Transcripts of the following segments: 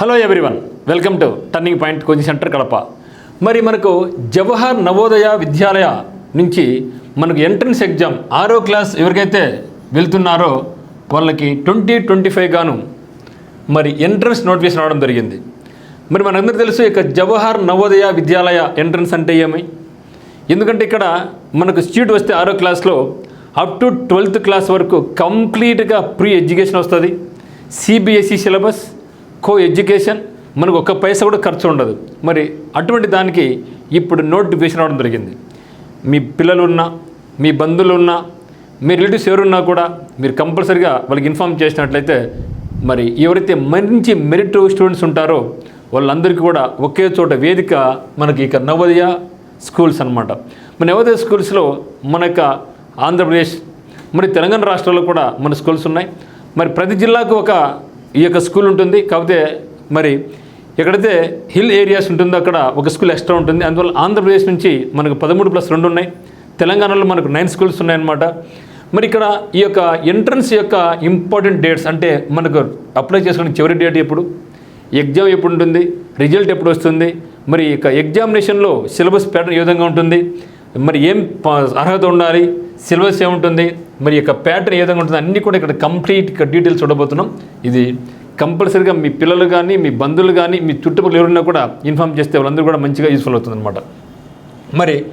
Hello everyone welcome to turning point coaching centre Kadapa మరి మనకు జవహర్ నవోదయ విద్యాలయ నుంచి మనకు ఎంట్రన్స్ ఎగ్జామ్ ఆరో క్లాస్ ఎవరికైతే వెళ్తున్నారో వాళ్ళకి ట్వంటీ ట్వంటీ ఫైవ్ గాను మరి ఎంట్రన్స్ నోటిఫికేషన్ రావడం జరిగింది. మరి మనందరికీ తెలుసు ఇక జవహర్ నవోదయ విద్యాలయ ఎంట్రన్స్ అంటే ఏమి? ఎందుకంటే ఇక్కడ మనకు సీట్ వస్తే ఆరో క్లాస్లో అప్ టు ట్వెల్త్ క్లాస్ వరకు కంప్లీట్గా ప్రీ ఎడ్యుకేషన్ వస్తుంది సిబిఎస్ఈ సిలబస్ కో ఎడ్యుకేషన్ మనకు ఒక్క పైసా కూడా ఖర్చు ఉండదు. మరి అటువంటి దానికి ఇప్పుడు నోటిఫికేషన్ రావడం జరిగింది. మీ పిల్లలు ఉన్నా మీ బంధువులు ఉన్నా మీ రిలేటివ్స్ ఎవరున్నా కూడా మీరు కంపల్సరిగా వాళ్ళకి ఇన్ఫామ్ చేసినట్లయితే మరి ఎవరైతే మంచి మెరిట్ స్టూడెంట్స్ ఉంటారో వాళ్ళందరికీ కూడా ఒకే చోట వేదిక మనకి ఇక నవోదయ స్కూల్స్ అనమాట మన నవోదయ స్కూల్స్లో మన యొక్క ఆంధ్రప్రదేశ్ మరి తెలంగాణ రాష్ట్రాల్లో కూడా మన స్కూల్స్ ఉన్నాయి. మరి ప్రతి జిల్లాకు ఒక ఈ యొక్క స్కూల్ ఉంటుంది కాకపోతే మరి ఎక్కడైతే హిల్ ఏరియాస్ ఉంటుందో అక్కడ ఒక స్కూల్ ఎక్స్ట్రా ఉంటుంది. అందువల్ల ఆంధ్రప్రదేశ్ నుంచి మనకు పదమూడు ప్లస్ రెండు ఉన్నాయి. తెలంగాణలో మనకు నైన్ స్కూల్స్ ఉన్నాయన్నమాట. మరి ఇక్కడ ఈ యొక్క ఎంట్రన్స్ యొక్క ఇంపార్టెంట్ డేట్స్ అంటే మనకు అప్లై చేసుకునే చివరి డేట్ ఎప్పుడు? ఎగ్జామ్ ఎప్పుడు ఉంటుంది? రిజల్ట్ ఎప్పుడు వస్తుంది? మరి ఇక ఎగ్జామినేషన్లో సిలబస్ ప్యాటర్న్ ఏ విధంగా ఉంటుంది? మరి ఏం ప- అర్హత ఉండాలి? సిలబస్ ఏముంటుంది? మరి యొక్క ప్యాటర్న్ ఏ విధంగా ఉంటుంది అన్నీ కూడా ఇక్కడ కంప్లీట్ డీటెయిల్స్ చూడబోతున్నాం. ఇది కంపల్సరీగా మీ పిల్లలు కానీ మీ బంధువులు కానీ మీ చుట్టుపక్కల ఎవరున్నా కూడా ఇన్ఫామ్ చేస్తే వాళ్ళందరూ కూడా మంచిగా యూస్ఫుల్ అవుతుంది అనమాట మరి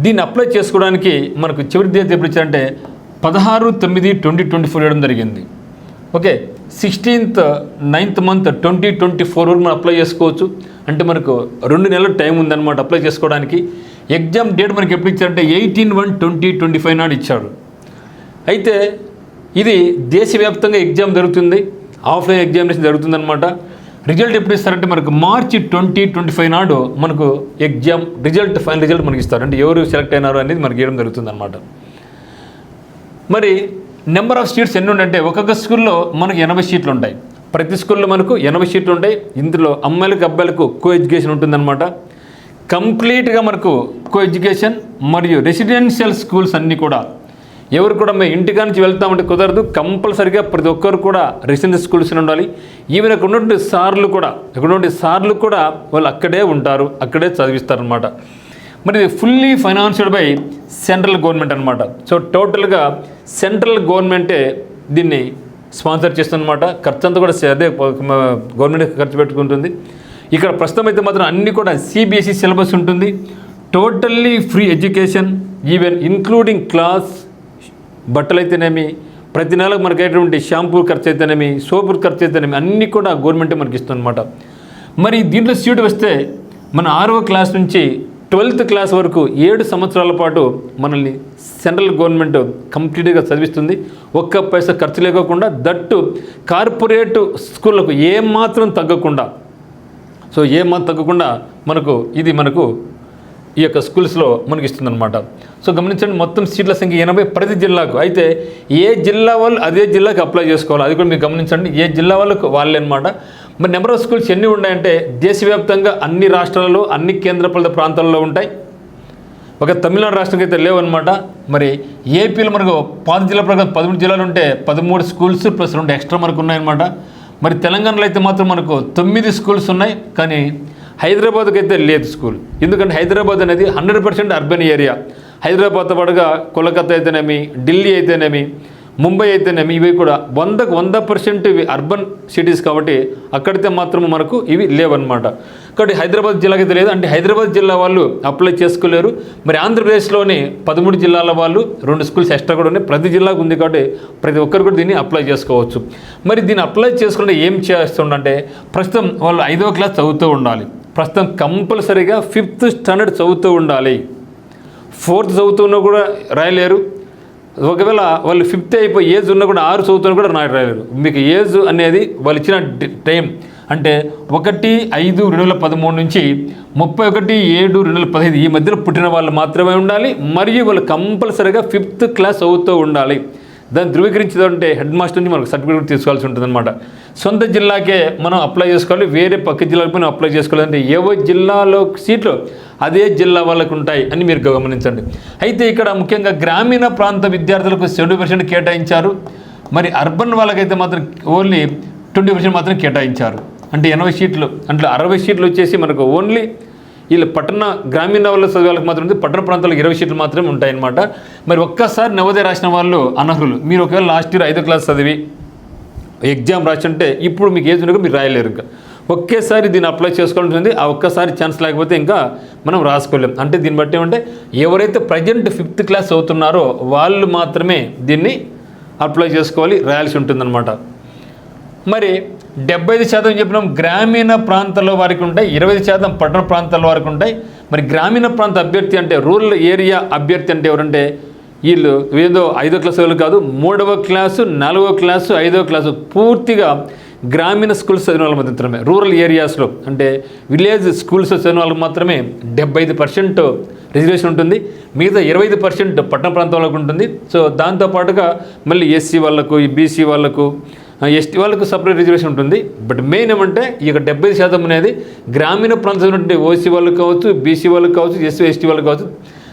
దీన్ని అప్లై చేసుకోవడానికి మనకు చివరి తేదీ ఎప్పుడు ఇచ్చారంటే పదహారు తొమ్మిది ట్వంటీ ట్వంటీ ఫోర్ వేయడం జరిగింది. Okay? Sixteenth ninth month twenty twenty four వరకు మనం అప్లై చేసుకోవచ్చు. అంటే మనకు రెండు నెలల టైం ఉందన్నమాట అప్లై చేసుకోవడానికి. ఎగ్జామ్ డేట్ మనకి ఎప్పుడు ఇచ్చారంటే eighteen one twenty twenty five నాడు ఇచ్చాడు. అయితే ఇది దేశవ్యాప్తంగా ఎగ్జామ్ జరుగుతుంది. ఆఫ్లైన్ ఎగ్జామినేషన్ జరుగుతుందన్నమాట. రిజల్ట్ ఎప్పుడు ఇస్తారంటే మనకు మార్చి ట్వంటీ ట్వంటీ ఫైవ్ నాడు మనకు ఎగ్జామ్ రిజల్ట్ ఫైనల్ రిజల్ట్ మనకి ఇస్తారు. అంటే ఎవరు సెలెక్ట్ అయినారు అనేది మనకి ఇవ్వడం జరుగుతుందన్నమాట. మరి నెంబర్ ఆఫ్ సీట్స్ ఎన్ని ఉండంటే ఒక్కొక్క స్కూల్లో మనకు ఎనభై సీట్లు ఉంటాయి. ప్రతి స్కూల్లో మనకు ఎనభై సీట్లు ఉంటాయి. ఇందులో అమ్మాయిలకు అబ్బాయిలకు కో ఎడ్యుకేషన్ ఉంటుందన్నమాట కంప్లీట్గా మనకు కో ఎడ్యుకేషన్ మరియు రెసిడెన్షియల్ స్కూల్స్ అన్నీ కూడా. ఎవరు కూడా మేము ఇంటికా నుంచి వెళ్తామంటే కుదరదు. కంపల్సరిగా ప్రతి ఒక్కరు కూడా రెసిడెన్షియల్ స్కూల్స్ ఉండాలి. ఈవెన్ అక్కడ ఉన్నటువంటి సార్లు కూడా అక్కడ ఉన్నటువంటి సార్లు కూడా వాళ్ళు అక్కడే ఉంటారు. అక్కడే చదివిస్తారనమాట మరి ఇది fully financial by central government అనమాట సో టోటల్గా సెంట్రల్ గవర్నమెంటే దీన్ని స్పాన్సర్ చేస్తుందన్నమాట. ఖర్చు అంతా కూడా అదే గవర్నమెంట్ ఖర్చు పెట్టుకుంటుంది. ఇక్కడ ప్రస్తుతం అయితే మాత్రం అన్నీ కూడా సిబిఎస్ఈ సిలబస్ ఉంటుంది. Totally free education even including class బట్టలైతేనేమి ప్రతి నెలకు మనకి అయ్యేటువంటి షాంపూ ఖర్చు అయితేనేమి సోపు ఖర్చు అయితేనేమి అన్నీ కూడా గవర్నమెంటే మనకి ఇస్తుందన్నమాట మరి దీంట్లో సీట్ వస్తే మన ఆరవ క్లాస్ నుంచి ట్వెల్త్ క్లాస్ వరకు ఏడు సంవత్సరాల పాటు మనల్ని సెంట్రల్ గవర్నమెంట్ కంప్లీట్గా చదివిస్తుంది. ఒక్క పైసా ఖర్చు లేకోకుండా దట్టు కార్పొరేట్ స్కూళ్ళకు ఏమాత్రం తగ్గకుండా సో ఏమాత్రం తగ్గకుండా మనకు ఇది మనకు ఈ యొక్క స్కూల్స్లో మనకి ఇస్తుందన్నమాట సో గమనించండి మొత్తం సీట్ల సంఖ్య ఎనభై ప్రతి జిల్లాకు. అయితే ఏ జిల్లా వాళ్ళు అదే జిల్లాకు అప్లై చేసుకోవాలి అది కూడా మీరు గమనించండి. ఏ జిల్లా వాళ్ళకు వాళ్ళే అనమాట మరి నెంబర్ ఆఫ్ స్కూల్స్ ఎన్ని ఉన్నాయంటే దేశవ్యాప్తంగా అన్ని రాష్ట్రాలలో అన్ని కేంద్రపాలిత ప్రాంతాల్లో ఉంటాయి. ఒక తమిళనాడు రాష్ట్రంకి అయితే లేవన్నమాట. మరి ఏపీలో మనకు పాత జిల్లా ప్రకారం పదమూడు జిల్లాలు ఉంటే పదమూడు స్కూల్స్ ప్లస్ రెండు ఎక్స్ట్రా మనకు ఉన్నాయన్నమాట. మరి తెలంగాణలో అయితే మాత్రం మనకు తొమ్మిది స్కూల్స్ ఉన్నాయి కానీ హైదరాబాద్కి అయితే లేదు స్కూల్. ఎందుకంటే హైదరాబాద్ అనేది హండ్రెడ్ పర్సెంట్ అర్బన్ ఏరియా. హైదరాబాద్తో పాటుగా కోలకత్తా అయితేనేమి ఢిల్లీ అయితేనేమి ముంబై అయితేనేమి ఇవి కూడా వందకు వంద పర్సెంట్ ఇవి అర్బన్ సిటీస్ కాబట్టి అక్కడితే మాత్రం మనకు ఇవి లేవన్నమాట. కాబట్టి హైదరాబాద్ జిల్లాకి అయితే లేదు అంటే హైదరాబాద్ జిల్లా వాళ్ళు అప్లై చేసుకోలేరు. మరి ఆంధ్రప్రదేశ్లోని పదమూడు జిల్లాల వాళ్ళు రెండు స్కూల్స్ ఎక్స్ట్రా కూడా ఉన్నాయి. ప్రతి జిల్లాకు ఉంది కాబట్టి ప్రతి ఒక్కరు కూడా దీన్ని అప్లై చేసుకోవచ్చు. మరి దీన్ని అప్లై చేసుకుంటే ఏం చేస్తుండంటే ప్రస్తుతం వాళ్ళు ఐదవ క్లాస్ చదువుతూ ఉండాలి. ప్రస్తుతం కంపల్సరీగా ఫిఫ్త్ స్టాండర్డ్ చదువుతూ ఉండాలి. ఫోర్త్ చదువుతున్నా కూడా రాయలేరు. ఒకవేళ వాళ్ళు ఫిఫ్త్ అయిపోయి ఏజ్ ఉన్నా కూడా ఆరు చదువుతున్నా కూడా నాకు రాయలేరు. మీకు ఏజ్ అనేది వాళ్ళు ఇచ్చిన టైం అంటే ఒకటి ఐదు రెండు వేల పదమూడు నుంచి ముప్పై ఒకటి ఏడు రెండు వేల పదహైదు ఈ మధ్యలో పుట్టిన వాళ్ళు మాత్రమే ఉండాలి మరియు వాళ్ళు కంపల్సరీగా ఫిఫ్త్ క్లాస్ చదువుతూ ఉండాలి. దాన్ని ధృవీకరించదంటే హెడ్ మాస్టర్ నుంచి మనకు సర్టిఫికేట్ తీసుకోవాల్సి ఉంటుందన్నమాట. సొంత జిల్లాకే మనం అప్లై చేసుకోవాలి వేరే పక్క జిల్లాలకు మనం అప్లై చేసుకోవాలి అంటే ఏవో జిల్లాలో సీట్లు అదే జిల్లా వాళ్ళకు ఉంటాయి అని మీరు గమనించండి. అయితే ఇక్కడ ముఖ్యంగా గ్రామీణ ప్రాంత విద్యార్థులకు సెవెంటీ పర్సెంట్ కేటాయించారు. మరి అర్బన్ వాళ్ళకైతే మాత్రం ఓన్లీ ట్వంటీ పర్సెంట్ మాత్రం కేటాయించారు. అంటే ఎనభై సీట్లు అంటే అరవై సీట్లు వచ్చేసి మనకు ఓన్లీ వీళ్ళు పట్టణ గ్రామీణ వాళ్ళ చదివాళ్ళకి మాత్రం ఉంది పట్టణ ప్రాంతాలకు ఇరవై సీట్లు మాత్రమే ఉంటాయన్నమాట. మరి ఒక్కసారి నవోదయ రాసిన వాళ్ళు అనర్హులు. మీరు ఒకవేళ లాస్ట్ ఇయర్ ఐదో క్లాస్ చదివి ఎగ్జామ్ రాసి ఉంటే ఇప్పుడు మీకు ఏజ్ ఉండగా మీరు రాయలేరు ఇంకా. ఒకేసారి దీన్ని అప్లై చేసుకోవాల్సి ఆ ఒక్కసారి ఛాన్స్ లేకపోతే ఇంకా మనం రాసుకోలేం. అంటే దీన్ని బట్టి ఏమంటే ఎవరైతే ప్రజెంట్ ఫిఫ్త్ క్లాస్ అవుతున్నారో వాళ్ళు మాత్రమే దీన్ని అప్లై చేసుకోవాలి రాయాల్సి ఉంటుందన్నమాట. మరి డెబ్బై ఐదు శాతం చెప్పినాం గ్రామీణ ప్రాంతాల వారికి ఉంటాయి. ఇరవై ఐదు శాతం పట్టణ ప్రాంతాల వారికి ఉంటాయి. మరి గ్రామీణ ప్రాంత అభ్యర్థి అంటే రూరల్ ఏరియా అభ్యర్థి అంటే ఎవరంటే వీళ్ళు ఏదో ఐదో క్లాస్ వాళ్ళు కాదు మూడవ క్లాసు నాలుగవ క్లాసు ఐదవ క్లాసు పూర్తిగా గ్రామీణ స్కూల్స్ చదివిన వాళ్ళకి మాత్రమే. రూరల్ ఏరియాస్లో అంటే విలేజ్ స్కూల్స్ చదివిన వాళ్ళకి మాత్రమే డెబ్బై ఐదు పర్సెంట్ రిజర్వేషన్ ఉంటుంది. మిగతా ఇరవై ఐదు పర్సెంట్ పట్టణ ప్రాంతం వాళ్ళకు ఉంటుంది. సో దాంతోపాటుగా మళ్ళీ ఎస్సీ వాళ్ళకు ఈ బీసీ వాళ్ళకు ఎస్టీ వాళ్ళకు సపరేట్ రిజర్వేషన్ ఉంటుంది. బట్ మెయిన్ ఏమంటే ఈ యొక్క డెబ్బై శాతం అనేది గ్రామీణ ప్రాంతంలో ఉన్నటువంటి ఓసీ వాళ్ళకు కావచ్చు బీసీ వాళ్ళకి కావచ్చు ఎస్సీ ఎస్టీ వాళ్ళకి కావచ్చు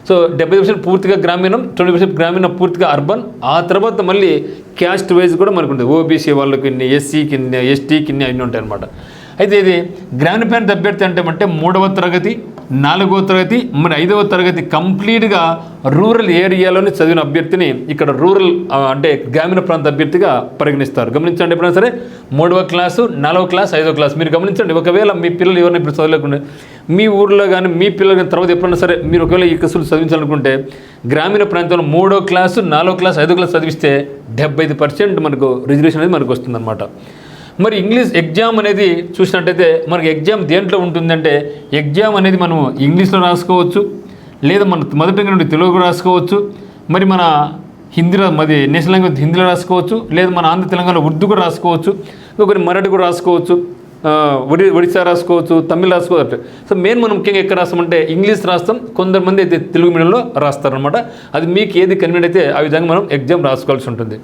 సో డెబ్బై పర్సెంట్ పూర్తిగా గ్రామీణం ట్వంటీ పర్సెంట్ గ్రామీణ పూర్తిగా అర్బన్. ఆ తర్వాత మళ్ళీ క్యాస్ట్ వైజ్ కూడా మనకు ఉంటుంది. ఓబీసీ వాళ్ళకి ఇన్ని ఎస్సీ కింద ఎస్టీ కింద అన్నీ ఉంటాయి అనమాట అయితే ఇది గ్రామీణ ప్రాంత అభ్యర్థి అంటే అంటే మూడవ తరగతి నాలుగవ తరగతి మరి ఐదవ తరగతి కంప్లీట్గా రూరల్ ఏరియాలోనే చదివిన అభ్యర్థిని ఇక్కడ రూరల్ అంటే గ్రామీణ ప్రాంత అభ్యర్థిగా పరిగణిస్తారు. గమనించండి ఎప్పుడైనా సరే మూడవ క్లాసు నాలుగవ క్లాస్ ఐదవ క్లాస్. మీరు గమనించండి ఒకవేళ మీ పిల్లలు ఎవరైనా ఇప్పుడు చదవలేకుండా మీ ఊర్లో కానీ మీ పిల్లలు కానీ తర్వాత ఎప్పుడైనా సరే మీరు ఒకవేళ ఈ కసులు చదివించాలనుకుంటే గ్రామీణ ప్రాంతంలో మూడో క్లాసు నాలుగో క్లాస్ ఐదో క్లాస్ చదివిస్తే డెబ్బై ఐదు పర్సెంట్ మనకు రిజర్వేషన్ అనేది మనకు వస్తుందన్నమాట. మరి ఇంగ్లీష్ ఎగ్జామ్ అనేది చూసినట్టయితే మనకి ఎగ్జామ్ దేంట్లో ఉంటుందంటే ఎగ్జామ్ అనేది మనం ఇంగ్లీష్లో రాసుకోవచ్చు లేదా మన మొదటి నుండి తెలుగు రాసుకోవచ్చు మరి మన హిందీలో మరి నేషనల్ లాంగ్వేజ్ హిందీలో రాసుకోవచ్చు లేదా మన ఆంధ్ర తెలంగాణలో ఉర్దూ కూడా రాసుకోవచ్చు ఒకరి మరాఠీ కూడా రాసుకోవచ్చు. ఒడి ఒడిశా రాసుకోవచ్చు తమిళ్ రాసుకోవచ్చు సో మెయిన్ మనం ముఖ్యంగా ఎక్కడ రాస్తామంటే ఇంగ్లీష్ రాస్తాం కొంతమంది అయితే తెలుగు మీడియంలో రాస్తారనమాట అది మీకు ఏది కన్వీనియంట్ అయితే ఆ విధంగా మనం ఎగ్జామ్ రాసుకోవాల్సి ఉంటుంది.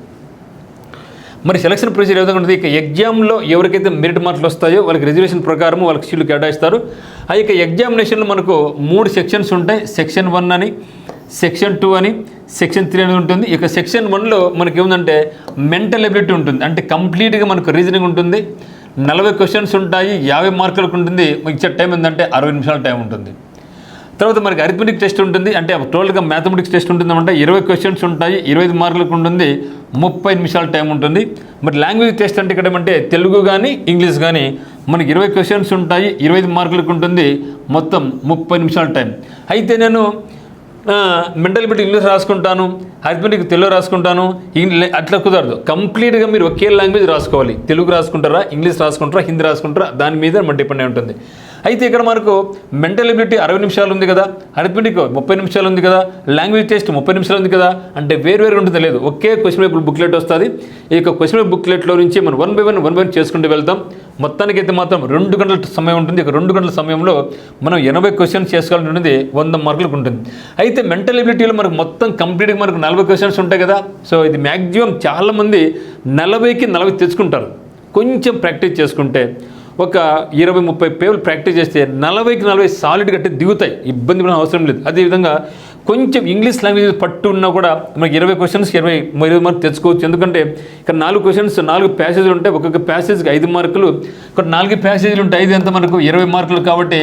మరి సెలక్షన్ ప్రొసీజర్ ఏ విధంగా ఉంటుంది? ఇక ఎగ్జామ్లో ఎవరికైతే మెరిట్ మార్కులు వస్తాయో వాళ్ళకి రిజర్వేషన్ ప్రకారం వాళ్ళకి సీట్లు కేటాయిస్తారు. ఆ యొక్క ఎగ్జామినేషన్లో మనకు మూడు సెక్షన్స్ ఉంటాయి. సెక్షన్ వన్ అని సెక్షన్ టూ అని సెక్షన్ త్రీ అని ఉంటుంది. ఇక సెక్షన్ వన్లో మనకి ఏముందంటే మెంటల్ ఎబిలిటీ ఉంటుంది. అంటే కంప్లీట్గా మనకు రీజనింగ్ ఉంటుంది. నలభై క్వశ్చన్స్ ఉంటాయి యాభై మార్కులకు ఉంటుంది ఇచ్చే టైం ఏంటంటే అరవై నిమిషాల టైం ఉంటుంది. తర్వాత మనకి అరిథమెటిక్ టెస్ట్ ఉంటుంది అంటే టోటల్గా మ్యాథమెటిక్స్ టెస్ట్ ఉంటుందంటే ఇరవై క్వశ్చన్స్ ఉంటాయి ఇరవై ఐదు మార్కులకు ఉంటుంది ముప్పై నిమిషాల టైం ఉంటుంది. మరి లాంగ్వేజ్ టెస్ట్ అంటే ఇక్కడ ఏమంటే తెలుగు కానీ ఇంగ్లీష్ కానీ మనకి ఇరవై క్వశ్చన్స్ ఉంటాయి ఇరవై ఐదు మార్కులకు ఉంటుంది మొత్తం ముప్పై నిమిషాల టైం. అయితే నేను మెంటల్ బిట్ ఇంగ్లీష్ రాసుకుంటాను అరిథమెటిక్ తెలుగు రాసుకుంటాను ఇంగ్లీ అట్లా కుదరదు. కంప్లీట్గా మీరు ఒకే లాంగ్వేజ్ రాసుకోవాలి. తెలుగు రాసుకుంటారా ఇంగ్లీష్ రాసుకుంటారా హిందీ రాసుకుంటారా దాని మీద మన డిపెండ్ అయి ఉంటుంది. అయితే ఇక్కడ మనకు మెంటల్ ఎబిలిటీ అరవై నిమిషాలు ఉంది కదా హస్బెండ్కి ముప్పై నిమిషాలు ఉంది కదా లాంగ్వేజ్ టెస్ట్ ముప్పై నిమిషాలు ఉంది కదా అంటే వేరు వేరు ఉంటుంది లేదు. ఒకే క్వశ్చన్ పేపర్ బుక్లెట్ వస్తుంది. ఈ యొక్క క్వశ్చన్ పేపర్ బుక్లెట్లో నుంచి మనం one by one one by one చేసుకుంటూ వెళ్తాం. మొత్తానికి అయితే మాత్రం రెండు గంటల సమయం ఉంటుంది. ఇక రెండు గంటల సమయంలో మనం ఎనభై క్వశ్చన్స్ చేసుకోవాలని ఉంటుంది వంద మార్కులకు ఉంటుంది. అయితే మెంటల్ ఎబిలిటీలో మనకు మొత్తం కంప్లీట్గా మనకు నలభై క్వశ్చన్స్ ఉంటాయి కదా. సో ఇది మ్యాక్సిమం చాలామంది నలభైకి నలభై తెచ్చుకుంటారు. కొంచెం ప్రాక్టీస్ చేసుకుంటే ఒక ఇరవై ముప్పై పేర్లు ప్రాక్టీస్ చేస్తే నలభైకి నలభై సాలిడ్ గట్టి దిగుతాయి. ఇబ్బంది పడిన అవసరం లేదు. అదేవిధంగా కొంచెం ఇంగ్లీష్ లాంగ్వేజ్ పట్టు ఉన్నా కూడా మనకి ఇరవై క్వశ్చన్స్ ఇరవై ఇరవై మార్కులు తెచ్చుకోవచ్చు. ఎందుకంటే ఇక్కడ నాలుగు క్వశ్చన్స్ నాలుగు ప్యాసేజ్లు ఉంటాయి ఒక్కొక్క ప్యాసేజ్కి ఐదు మార్కులు ఇక్కడ నాలుగు ప్యాసేజ్లు ఉంటాయి ఐదు ఎంత మనకు? ఇరవై మార్కులు కాబట్టి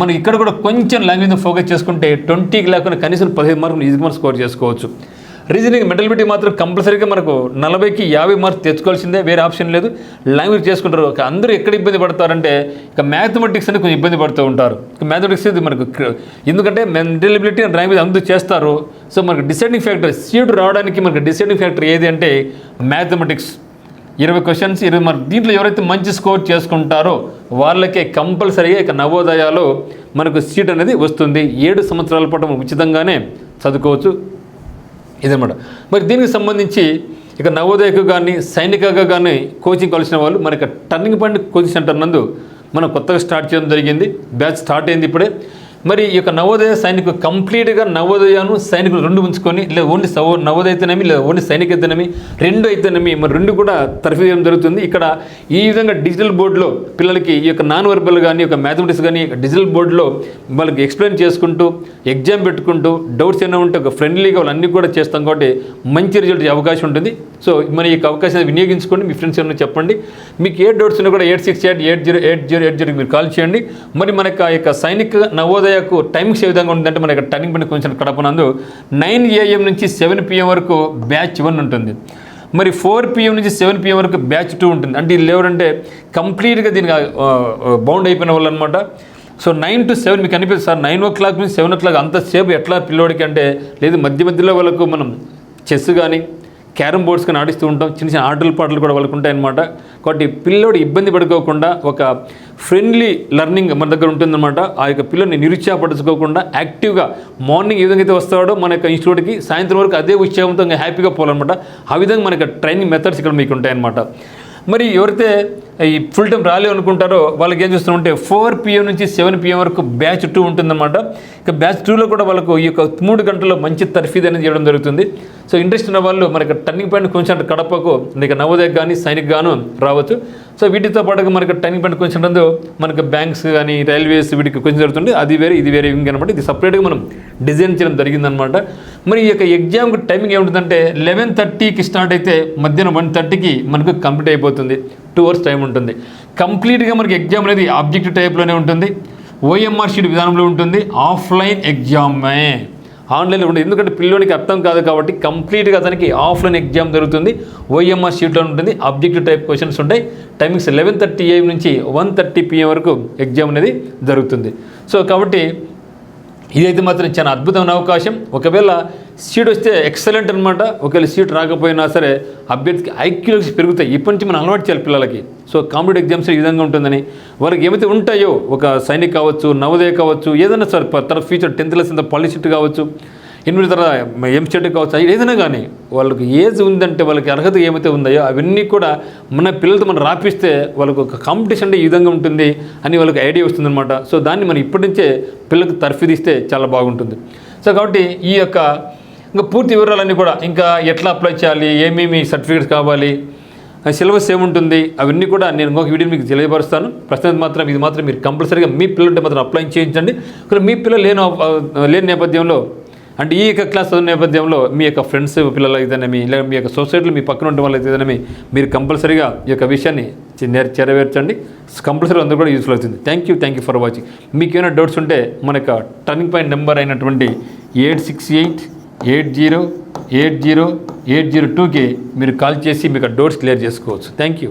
మనం ఇక్కడ కూడా కొంచెం లాంగ్వేజ్ ఫోకస్ చేసుకుంటే ట్వంటీకి లేకుండా కనీసం పదిహేను మార్కులు ఈజీ మార్క్స్ స్కోర్ చేసుకోవచ్చు. రీజనింగ్ మెంటలిటీ మాత్రం కంపల్సరీగా మనకు నలభైకి యాభై మార్క్స్ తెచ్చుకోవాల్సిందే వేరే ఆప్షన్ లేదు. లాంగ్వేజ్ చేసుకుంటారు. అందరూ ఎక్కడ ఇబ్బంది పడతారంటే ఇక మ్యాథమెటిక్స్ అని కొంచెం ఇబ్బంది పడుతూ ఉంటారు. ఇక మ్యాథమెటిక్స్ ఇది మనకు ఎందుకంటే మెంటలిబిలిటీ అండ్ లాంగ్వేజ్ అందరూ చేస్తారు. సో మనకు డిసైడింగ్ ఫ్యాక్టర్ సీట్ రావడానికి మనకు డిసైడింగ్ ఫ్యాక్టర్ ఏది అంటే మ్యాథమెటిక్స్ ఇరవై క్వశ్చన్స్ ఇరవై మార్క్ దీంట్లో ఎవరైతే మంచి స్కోర్ చేసుకుంటారో వాళ్ళకే కంపల్సరీగా ఇక నవోదయాలో మనకు సీట్ అనేది వస్తుంది. ఏడు సంవత్సరాల పాటు ఉచితంగానే చదువుకోవచ్చు. ఇదన్నమాట. మరి దీనికి సంబంధించి ఇక నవోదయకు కానీ సైనికగా కానీ కోచింగ్ కలిసిన వాళ్ళు మన టర్నింగ్ పాయింట్ కోచింగ్ సెంటర్ నందు మనం కొత్తగా స్టార్ట్ చేయడం జరిగింది. బ్యాచ్ స్టార్ట్ అయింది ఇప్పుడే. మరి ఈ యొక్క నవోదయ సైనికు కంప్లీట్గా నవోదయను సైనికులు రెండు ఉంచుకొని లేదా ఓన్లీ సవో నవోదయ అయితేనేమి లేదా ఓన్లీ సైనిక అయితేనేమి రెండు అయితేనేమి మరి రెండు కూడా తరఫీ చేయడం జరుగుతుంది. ఇక్కడ ఈ విధంగా డిజిటల్ బోర్డులో పిల్లలకి ఈ యొక్క నాన్ వర్బల్ కానీ ఒక మ్యాథమెటిక్స్ కానీ డిజిటల్ బోర్డులో వాళ్ళకి ఎక్స్ప్లెయిన్ చేసుకుంటూ ఎగ్జామ్ పెట్టుకుంటూ డౌట్స్ ఏమైనా ఉంటే ఒక ఫ్రెండ్లీగా వాళ్ళు అన్నీ కూడా చేస్తాం కాబట్టి మంచి రిజల్ట్ అవకాశం ఉంటుంది. సో మరి ఈ యొక్క అవకాశాన్ని వినియోగించుకోండి. మీ ఫ్రెండ్స్ ఏమైనా చెప్పండి. మీకు ఏ డౌట్స్ ఉన్నా కూడా eight six eight eight zero eight zero eight zero మీరు కాల్ చేయండి. మరి మన ఆ యొక్క సైనిక నవోదయ నవోదయకు టైమింగ్స్ ఏ విధంగా ఉంటుందంటే మన యొక్క టర్నింగ్ పాయింట్ కొంచెం కడపనందు నైన్ ఏఎం నుంచి సెవెన్ పిఎం వరకు బ్యాచ్ వన్ ఉంటుంది. మరి ఫోర్ పిఎం నుంచి సెవెన్ పిఎం వరకు బ్యాచ్ టూ ఉంటుంది. అంటే వీళ్ళు ఎవరంటే కంప్లీట్గా దీనికి బౌండ్ అయిపోయిన వాళ్ళు అనమాట సో నైన్ టు సెవెన్ మీకు అనిపిస్తుంది సార్ నైన్ ఓ క్లాక్ నుంచి సెవెన్ ఓ క్లాక్ అంతసేపు ఎట్లా పిల్లోడికి అంటే లేదు మధ్య మధ్యలో వాళ్ళకు మనం చెస్ కానీ క్యారమ్ బోర్డ్స్ కానీ ఆడిస్తూ ఉంటాం. చిన్న చిన్న ఆటలు పాటలు కూడా వాళ్ళకు ఉంటాయన్నమాట కాబట్టి పిల్లోడు ఇబ్బంది పడుకోకుండా ఒక ఫ్రెండ్లీ లెర్నింగ్ మన దగ్గర ఉంటుందన్నమాట. ఆ యొక్క పిల్లల్ని నిరుత్సాహపరచుకోకుండా యాక్టివ్గా మార్నింగ్ ఏ విధంగా అయితే వస్తాడో మన యొక్క ఇన్స్టిట్యూట్కి సాయంత్రం వరకు అదే ఉత్సాహంతో ఇంకా హ్యాపీగా పోవాలన్నమాట. ఆ విధంగా మన యొక్క ట్రైనింగ్ మెథడ్స్ ఇక్కడ మీకు ఉంటాయన్నమాట. మరి ఎవరైతే ఈ ఫుల్ టైం రాలేవు అనుకుంటారో వాళ్ళకి ఏం చేస్తామంటే ఫోర్ పిఎం నుంచి సెవెన్ పిఎం వరకు బ్యాచ్ టూ ఉంటుందన్నమాట. ఇక బ్యాచ్ టూలో కూడా వాళ్ళకు ఈ యొక్క మూడు గంటల్లో మంచి తర్ఫీదు అనేది చేయడం జరుగుతుంది. సో ఇంట్రెస్ట్ ఉన్న వాళ్ళు మనకి టర్నింగ్ పాయింట్ కొంచెం కడపకు ఇక నవోదయ కానీ సైనిక్ గాను రావచ్చు. సో వీటితో పాటుగా మనకి టర్నింగ్ పాయింట్ కొంచెం ఉందో మనకు బ్యాంక్స్ కానీ రైల్వేస్ వీటికి కొంచెం జరుగుతుంది అది వేరే ఇది వేరే వింగ్ అనమాట ఇది సపరేట్గా మనం డిజైన్ చేయడం జరిగిందనమాట మరి ఈ యొక్క ఎగ్జామ్కి టైమింగ్ ఏముంటుందంటే లెవెన్ థర్టీకి స్టార్ట్ అయితే మధ్యాహ్నం వన్ థర్టీకి మనకు కంప్లీట్ అయిపోతుంది. టూ అవర్స్ టైం ఉంటుంది. కంప్లీట్గా మనకి ఎగ్జామ్ అనేది ఆబ్జెక్టివ్ టైప్లోనే ఉంటుంది. ఓఎంఆర్ షీట్ విధానంలో ఉంటుంది. ఆఫ్లైన్ ఎగ్జామే ఆన్లైన్లో ఉంటుంది ఎందుకంటే పిల్లోనికి అర్థం కాదు కాబట్టి కంప్లీట్గా అతనికి ఆఫ్లైన్ ఎగ్జామ్ జరుగుతుంది. ఓఎంఆర్ షీట్లో ఉంటుంది. ఆబ్జెక్టివ్ టైప్ క్వశ్చన్స్ ఉంటాయి. టైమింగ్స్ లెవెన్ థర్టీ ఏఎం నుంచి వన్ థర్టీ పిఎం వరకు ఎగ్జామ్ అనేది జరుగుతుంది. సో కాబట్టి ఇదైతే మాత్రం చాలా అద్భుతమైన అవకాశం. ఒకవేళ సీట్ వస్తే ఎక్సలెంట్ అనమాట ఒకవేళ సీట్ రాకపోయినా సరే అభ్యర్థికి ఐక్యూలెక్స్ పెరుగుతాయి. ఇప్పటి నుంచి మనం అలవాటు చేయాలి పిల్లలకి. సో కాంపిటేటివ్ ఎగ్జామ్స్ ఈ విధంగా ఉంటుందని. వాళ్ళకి ఏమైతే ఉంటాయో ఒక సైనిక్ కావచ్చు నవోదయ కావచ్చు ఏదైనా సరే తర్వాత ఫ్యూచర్ టెన్త్ లెస్ ఇంత పాలిసిట్ కావచ్చు ఎనిమిది తర్వాత ఎంసెట్ కావచ్చు ఏదైనా కానీ వాళ్ళకి ఏజ్ ఉందంటే వాళ్ళకి అర్హత ఏమైతే ఉందాయో అవన్నీ కూడా మన పిల్లలతో మనం రాపిస్తే వాళ్ళకు ఒక కాంపిటీషన్ అంటే ఈ విధంగా ఉంటుంది అని వాళ్ళకి ఐడియా వస్తుందన్నమాట. సో దాన్ని మనం ఇప్పటి నుంచే పిల్లలకు తర్ఫీదిస్తే చాలా బాగుంటుంది. సో కాబట్టి ఈ యొక్క ఇంకా పూర్తి వివరాలన్నీ కూడా ఇంకా ఎట్లా అప్లై చేయాలి ఏమేమి సర్టిఫికేట్స్ కావాలి సిలబస్ ఏముంటుంది అవన్నీ కూడా నేను ఇంకొక వీడియో మీకు తెలియపరుస్తాను. ప్రస్తుతం మాత్రం ఇది మాత్రం మీరు కంపల్సరీగా మీ పిల్లలంటే మాత్రం అప్లై చేయించండి. మీ పిల్లలు లేని లేని నేపథ్యంలో అంటే ఈ యొక్క క్లాస్ చదివిన నేపథ్యంలో మీ యొక్క ఫ్రెండ్స్ పిల్లలు అయితేనేమి లేదా మీ యొక్క సొసైటీలో మీ పక్కన ఉండే వాళ్ళు అయితేనేమి మీరు కంపల్సరీగా ఈ యొక్క విషయాన్ని నేర్ చేరవేర్చండి. కంపల్సరీ అందరూ కూడా యూస్ఫుల్ అవుతుంది. Thank you thank you for watching మీకు ఏమైనా డౌట్స్ ఉంటే మన యొక్క టర్నింగ్ పాయింట్ నెంబర్ అయినటువంటి eight six eight eight zero eight zero eight zero టూకి మీరు కాల్ చేసి మీకు డోర్స్ క్లియర్ చేసుకోవచ్చు. Thank you.